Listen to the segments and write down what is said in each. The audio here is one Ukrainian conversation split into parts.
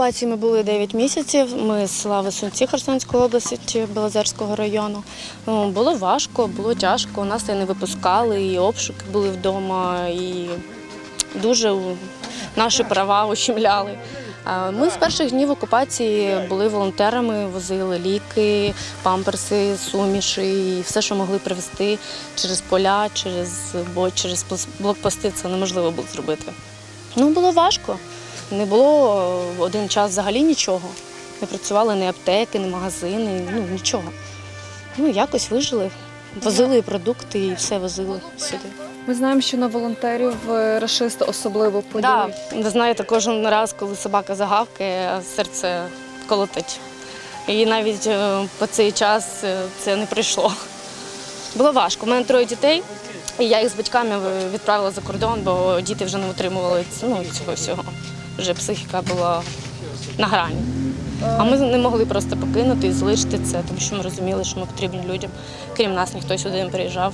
окупації ми були 9 місяців. Ми з села Висунці Херсонської області Белозерського району. Ну, Було важко, було тяжко. Нас і не випускали, і обшуки були вдома, і дуже наші права ущемляли. Ми з перших днів окупації були волонтерами, возили ліки, памперси, суміші, і все, що могли привезти через поля, через бо через блокпости. Це неможливо було зробити. Ну, було важко. Не було е, один час взагалі нічого. Не працювали ні аптеки, ні магазини, ну нічого. Ну, якось вижили. Возили продукти і все возили сюди. Ми знаємо, що на волонтерів е, рашисти особливо Да, полюють. ви знаєте, кожен раз, коли собака загавкає, серце колотить. І навіть е, по цей час це не прийшло. Було важко. У мене троє дітей, і я їх з батьками відправила за кордон, бо діти вже не витримували ну, цього всього. Вже психіка була на грані. А ми не могли просто покинути і залишити це, тому що ми розуміли, що ми потрібні людям. Крім нас, ніхто сюди не приїжджав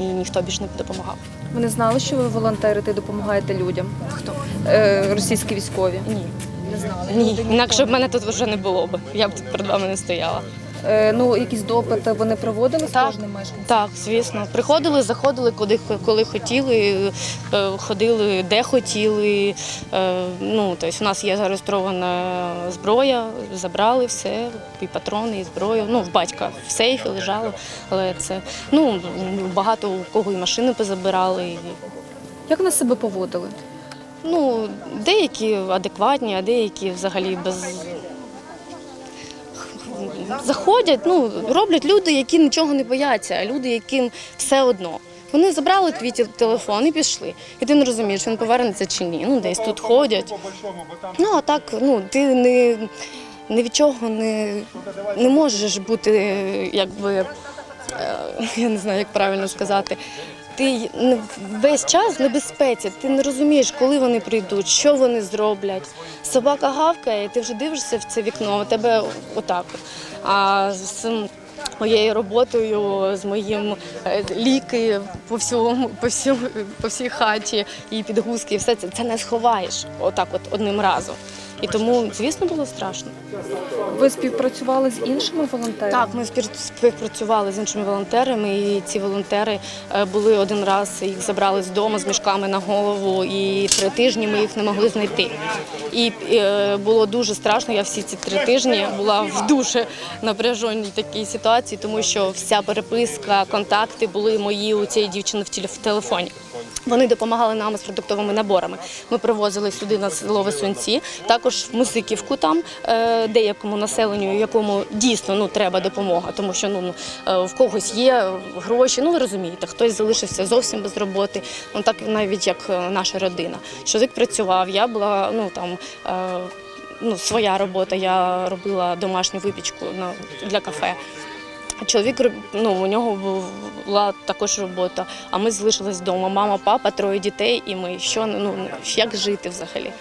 і ніхто більше не допомагав. Вони знали, що ви волонтерите і допомагаєте людям. Хто? Е, російські військові. Ні. Не знали. Ні, інакше б мене тут вже не було б. Я б тут перед вами не стояла. Е, ну, якісь допити вони проводили з Так. кожним мешканцем? Так, звісно. Приходили, заходили, куди коли хотіли, е, ходили де хотіли. Е, Ну, тобто у нас є зареєстрована зброя, забрали все, і патрони, і зброю. Ну, в батька в сейфі лежало, але це ну багато у кого і машини позабирали. І, Як вони себе поводили? Ну, деякі адекватні, а деякі взагалі без. Заходять, ну, роблять люди, які нічого не бояться, люди, яким все одно. Вони забрали твій телефон і пішли. І ти не розумієш, він повернеться чи ні. Ну, десь тут ходять. Ну, а так, ну, ти не, ні від чого не, не можеш бути, якби, е, я не знаю, як правильно сказати. Ти весь час в небезпеці, ти не розумієш, коли вони прийдуть, що вони зроблять. Собака гавкає, і ти вже дивишся в це вікно, а тебе отак. А з моєю роботою, з моїм е, ліки по всьому, по всьому, по всій хаті і підгузки, і все це, це не сховаєш отак, от одним разом. І тому, звісно, було страшно. Ви співпрацювали з іншими волонтерами? Так, ми співпрацювали з іншими волонтерами, і ці волонтери е, були один раз, їх забрали з дому з мішками на голову, і три тижні ми їх не могли знайти. І е, було дуже страшно. Я всі ці три тижні була в дуже напряженій такій ситуації, тому що вся переписка, контакти були мої у цієї дівчини в телефоні. Вони допомагали нам з продуктовими наборами. Ми привозили сюди на село Висунці, також в Мусиківку там е, деякому населенню, якому дійсно ну треба допомога, тому що ну е, в когось є гроші. Ну ви розумієте, хтось залишився зовсім без роботи. Ну так навіть як е, наша родина. Чоловік працював, я була ну там. Ну, своя робота. Я робила домашню випічку для кафе. Чоловік ну, у нього була також робота, а ми залишились вдома. Мама, папа, троє дітей, і ми що ну як жити взагалі?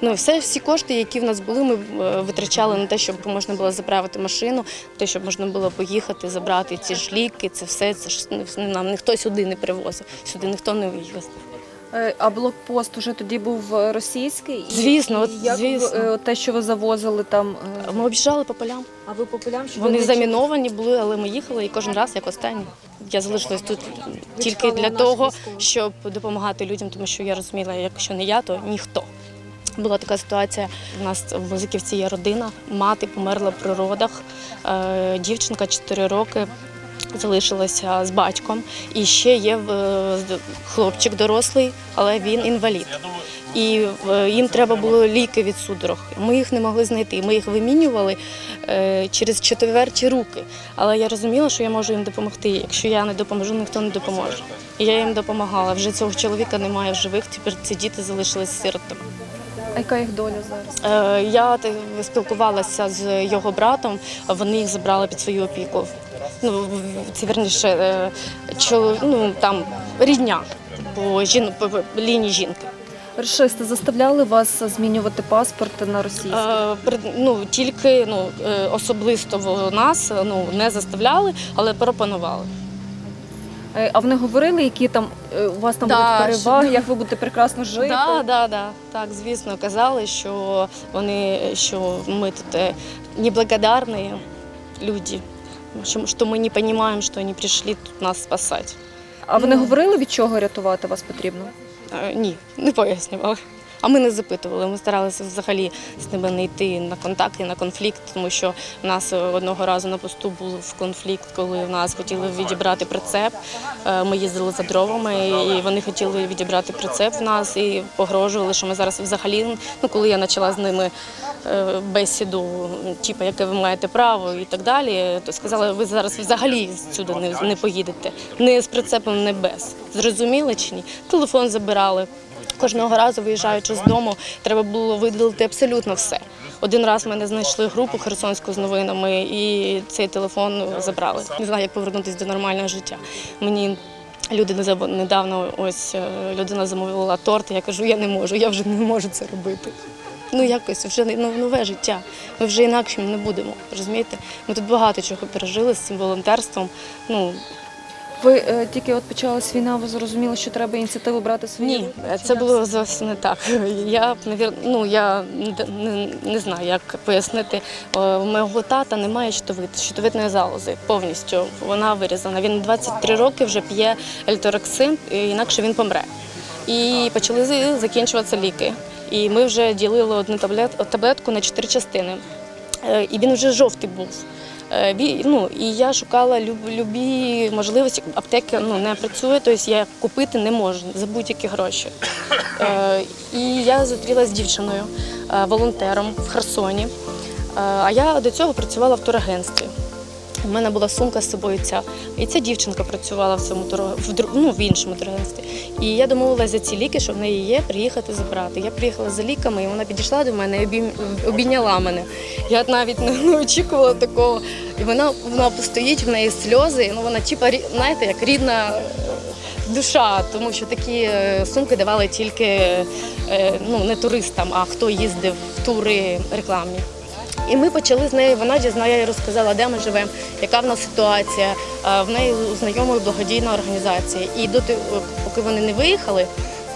Ну, все, всі кошти, які в нас були, ми е, витрачали на те, щоб можна було заправити машину, те, щоб можна було поїхати, забрати ці ж ліки, це все. Це ж ну, нам ніхто сюди не привозив, сюди ніхто не виїхав. Е, А блокпост уже тоді був е, російський? Звісно, і от як звісно. ви, е, те, що ви завозили там. е, Ми об'їжджали по полям. А ви по полям? що Вони ви не заміновані були, але ми їхали і кожен раз як останні. Я залишилась тут тільки для того, щоб допомагати людям, тому що я розуміла, якщо не я, то ніхто. Була така ситуація. У нас в Музиківці є родина. Мати померла при родах. Е, Дівчинка 4 роки залишилася з батьком. І ще є е, хлопчик дорослий, але він інвалід. І е, їм треба було ліки від судорог. Ми їх не могли знайти. Ми їх вимінювали е, через четверті руки. Але я розуміла, що я можу їм допомогти. Якщо я не допоможу, ніхто не допоможе. І я їм допомагала. Вже цього чоловіка немає в живих. Тепер ці діти залишились сиротами. А яка їх доля зараз? Е, Я спілкувалася з його братом. Вони їх забрали під свою опіку. Ну це вірніше, е, ну там рідня по жін по лінії жінки. Рашисти заставляли вас змінювати паспорт на російський? Е, ну, тільки ну, е, особисто нас ну, не заставляли, але пропонували. Е, А вони говорили, які там е, у вас там Да, будуть переваги, що- як ви будете прекрасно жити? Да, да, да. Так, звісно, казали, що вони, що ми тут е, неблагодарні люди, що, що ми не розуміємо, що вони прийшли тут нас спасати. А вони Ну. говорили, від чого рятувати вас потрібно? Ні, не пояснювали. А ми не запитували. Ми старалися взагалі з ними не йти на контакт і на конфлікт, тому що в нас одного разу на посту був конфлікт, коли в нас хотіли відібрати прицеп. Е, Ми їздили за дровами, і вони хотіли відібрати прицеп в нас і погрожували, що ми зараз взагалі, ну коли я почала з ними е, бесіду, типу, яке ви маєте право і так далі, то сказали, ви зараз взагалі сюди не поїдете. Не з прицепом, не без. Зрозуміли чи ні? Телефон забирали. Кожного разу, виїжджаючи з дому, треба було видалити абсолютно все. Один раз мене знайшли групу херсонську з новинами, і цей телефон забрали. Не знаю, як повернутися до нормального життя. Мені люди недавно ось е, людина замовила торт. Я кажу, я не можу, я вже не можу це робити. Ну якось вже ну, нове життя. Ми вже інакшим не будемо. Розумієте? Ми тут багато чого пережили з цим волонтерством. Ну Ви е, тільки от почалась війна, ви зрозуміли, що треба ініціативу брати свої Ні, руки? це було зовсім не так. Я навір- ну, я не, не, знаю, як пояснити. У мого тата немає щитовид, щитовидної залози повністю. Вона вирізана. Він 23 роки вже п'є ельторексин, інакше він помре. І почали закінчуватися ліки. І ми вже ділили одну таблет- таблетку на чотири частини. Е, І він вже жовтий був. Е, Ну, і я шукала любі можливості. Аптеки ну, не працює, тобто я купити не можу за будь-які гроші. Е, і я зустрілася з дівчиною, е, волонтером в Херсоні. А я до цього працювала в турагентстві. У мене була сумка з собою ця. І ця дівчинка працювала в цьому в, ну, в іншому турагентстві. І я домовилася за ці ліки, що в неї є, приїхати забрати. Я приїхала за ліками, і вона підійшла до мене і обійм- обійняла мене. Я навіть не, не очікувала такого. І вона, вона стоїть, в неї сльози. Ну вона типа знаєте, як рідна е, душа, тому що такі е, сумки давали тільки е, ну, не туристам, а хто їздив в тури рекламні. І ми почали з нею. Вона дізнає, розказала, де ми живемо, яка в нас ситуація. В неї у знайомої благодійна організація. І доти, поки вони не виїхали,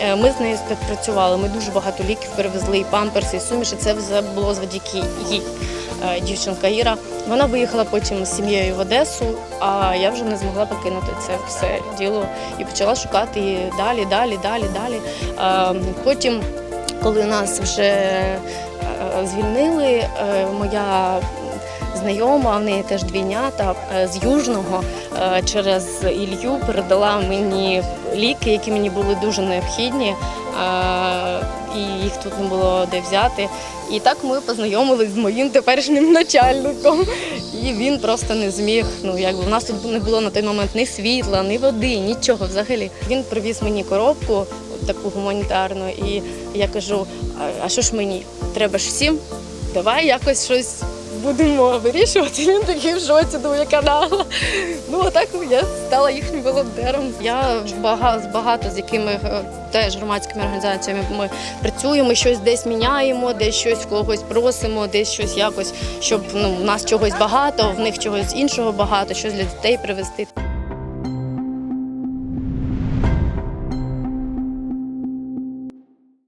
е, ми з нею співпрацювали. Ми дуже багато ліків перевезли, і памперси, і суміші. Це було завдяки їй. Е, Дівчинка Іра. Вона виїхала потім з сім'єю в Одесу, а я вже не змогла покинути це все діло і почала шукати її далі, далі, далі, далі. Е, Потім, коли нас вже е, звільнили, е, моя знайома, в неї теж двійнята е, з Южного е, через Ілью передала мені ліки, які мені були дуже необхідні, е, і їх тут не було де взяти. І так ми познайомились з моїм теперішнім начальником. І він просто не зміг. Ну якби в нас тут не було на той момент ні світла, ні води, нічого взагалі. Він привіз мені коробку таку гуманітарну, і я кажу: «А- що ж мені? Треба ж всім? Давай якось щось будемо вирішувати. Він такий в шоці, думаю, яка нагла. Ну отак я стала їхнім волонтером. Я багато, багато з якими е, теж громадськими організаціями ми працюємо, щось десь міняємо, десь щось когось просимо, десь щось якось, щоб ну, в нас чогось багато, в них чогось іншого багато, щось для дітей привезти.